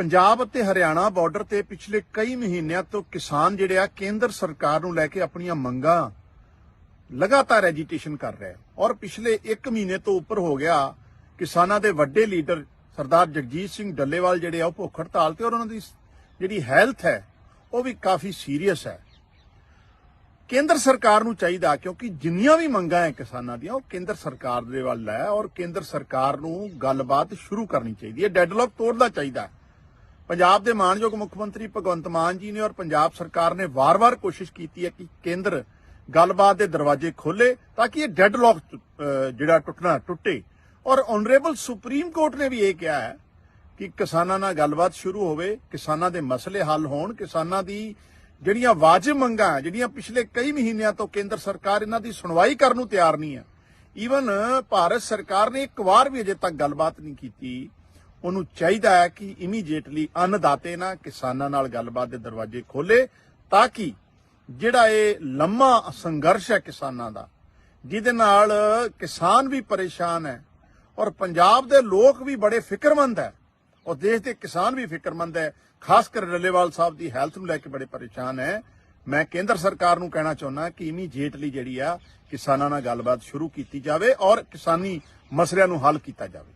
ਪੰਜਾਬ ਅਤੇ ਹਰਿਆਣਾ ਬਾਰਡਰ ਤੇ ਪਿਛਲੇ ਕਈ ਮਹੀਨਿਆਂ ਤੋਂ ਕਿਸਾਨ ਜਿਹੜੇ ਆ, ਕੇਂਦਰ ਸਰਕਾਰ ਨੂੰ ਲੈ ਕੇ ਆਪਣੀਆਂ ਮੰਗਾਂ ਲਗਾਤਾਰ ਐਜੀਟੇਸ਼ਨ ਕਰ ਰਿਹਾ ਔਰ ਪਿਛਲੇ 1 ਮਹੀਨੇ ਤੋਂ ਉੱਪਰ ਹੋ ਗਿਆ, ਕਿਸਾਨਾਂ ਦੇ ਵੱਡੇ ਲੀਡਰ ਸਰਦਾਰ ਜਗਜੀਤ ਸਿੰਘ ਡੱਲੇਵਾਲ ਜਿਹੜੇ ਆ, ਉਹ ਭੁੱਖ ਹੜਤਾਲ ਤੇ ਔਰ ਉਹਨਾਂ ਦੀ ਜਿਹੜੀ ਹੈਲਥ ਹੈ, ਉਹ ਵੀ ਕਾਫੀ ਸੀਰੀਅਸ ਹੈ। ਕੇਂਦਰ ਸਰਕਾਰ ਨੂੰ ਚਾਹੀਦਾ, ਕਿਉਂਕਿ ਜਿੰਨੀਆਂ ਵੀ ਮੰਗਾਂ ਹੈ ਕਿਸਾਨਾਂ ਦੀਆਂ, ਉਹ ਕੇਂਦਰ ਸਰਕਾਰ ਦੇ ਵੱਲ ਹੈ ਔਰ ਕੇਂਦਰ ਸਰਕਾਰ ਨੂੰ ਗੱਲਬਾਤ ਸ਼ੁਰੂ ਕਰਨੀ ਚਾਹੀਦੀ ਹੈ। ਡੈਡਲੌਕ ਤੋੜਨਾ ਚਾਹੀਦਾ ਹੈ। ਪੰਜਾਬ ਦੇ ਮਾਨਯੋਗ ਮੁੱਖ ਮੰਤਰੀ ਭਗਵੰਤ ਮਾਨ ਜੀ ਨੇ ਔਰ ਪੰਜਾਬ ਸਰਕਾਰ ਨੇ ਵਾਰ-ਵਾਰ ਕੋਸ਼ਿਸ਼ ਕੀਤੀ ਹੈ ਕਿ ਕੇਂਦਰ ਗੱਲਬਾਤ ਦੇ ਦਰਵਾਜ਼ੇ ਖੋਲੇ ਤਾਂ ਕਿ ਇਹ ਡੈਡ ਡੈਡਲੌਕ ਜਿਹੜਾ ਟੁੱਟਣਾ ਟੁੱਟੇ। ਔਰ ਆਨਰੇਬਲ ਸੁਪਰੀਮ ਕੋਰਟ ਨੇ ਵੀ ਇਹ ਕਿਹਾ ਹੈ ਕਿ ਕਿਸਾਨਾਂ ਨਾਲ ਗੱਲਬਾਤ ਸ਼ੁਰੂ ਹੋਵੇ, ਕਿਸਾਨਾਂ ਦੇ ਮਸਲੇ ਹੱਲ ਹੋਣ, ਕਿਸਾਨਾਂ ਦੀ ਜਿਹੜੀਆਂ ਵਾਜਬ ਮੰਗਾਂ, ਜਿਹੜੀਆਂ ਪਿਛਲੇ ਕਈ ਮਹੀਨਿਆਂ ਤੋਂ ਕੇਂਦਰ ਸਰਕਾਰ ਇਹਨਾਂ ਦੀ ਸੁਣਵਾਈ ਕਰਨ ਨੂੰ ਤਿਆਰ ਨਹੀਂ ਹੈ। ਈਵਨ ਭਾਰਤ ਸਰਕਾਰ ਨੇ ਇੱਕ ਵਾਰ ਵੀ ਅਜੇ ਤੱਕ ਗੱਲਬਾਤ ਨਹੀਂ ਕੀਤੀ ਉਹਨੂੰ ਚਾਹੀਦਾ ਹੈ ਕਿ ਇਮੀਡੀਏਟਲੀ ਅੰਨਦਾਤੇ ਨਾਲ ਕਿਸਾਨਾਂ ਨਾਲ ਗੱਲਬਾਤ ਦੇ ਦਰਵਾਜ਼ੇ ਖੋਲੇ ਤਾਂ ਕਿ ਜਿਹੜਾ ਇਹ ਲੰਮਾ ਸੰਘਰਸ਼ ਹੈ ਕਿਸਾਨਾਂ ਦਾ, ਜਿਹਦੇ ਨਾਲ ਕਿਸਾਨ ਵੀ ਪਰੇਸ਼ਾਨ ਹੈ ਔਰ ਪੰਜਾਬ ਦੇ ਲੋਕ ਵੀ ਬੜੇ ਫਿਕਰਮੰਦ ਹੈ ਔਰ ਦੇਸ਼ ਦੇ ਕਿਸਾਨ ਵੀ ਫਿਕਰਮੰਦ ਹੈ, ਖਾਸ ਕਰ ਰੱਲੇਵਾਲ ਸਾਹਿਬ ਦੀ ਹੈਲਥ ਨੂੰ ਲੈ ਕੇ ਬੜੇ ਪਰੇਸ਼ਾਨ ਹੈ। ਮੈਂ ਕੇਂਦਰ ਸਰਕਾਰ ਨੂੰ ਕਹਿਣਾ ਚਾਹੁੰਦਾ ਕਿ ਇਮੀਡੀਏਟਲੀ ਜਿਹੜੀ ਆ ਕਿਸਾਨਾਂ ਨਾਲ ਗੱਲਬਾਤ ਸ਼ੁਰੂ ਕੀਤੀ ਜਾਵੇ ਔਰ ਕਿਸਾਨੀ ਮਸਲਿਆਂ ਨੂੰ ਹੱਲ ਕੀਤਾ ਜਾਵੇ।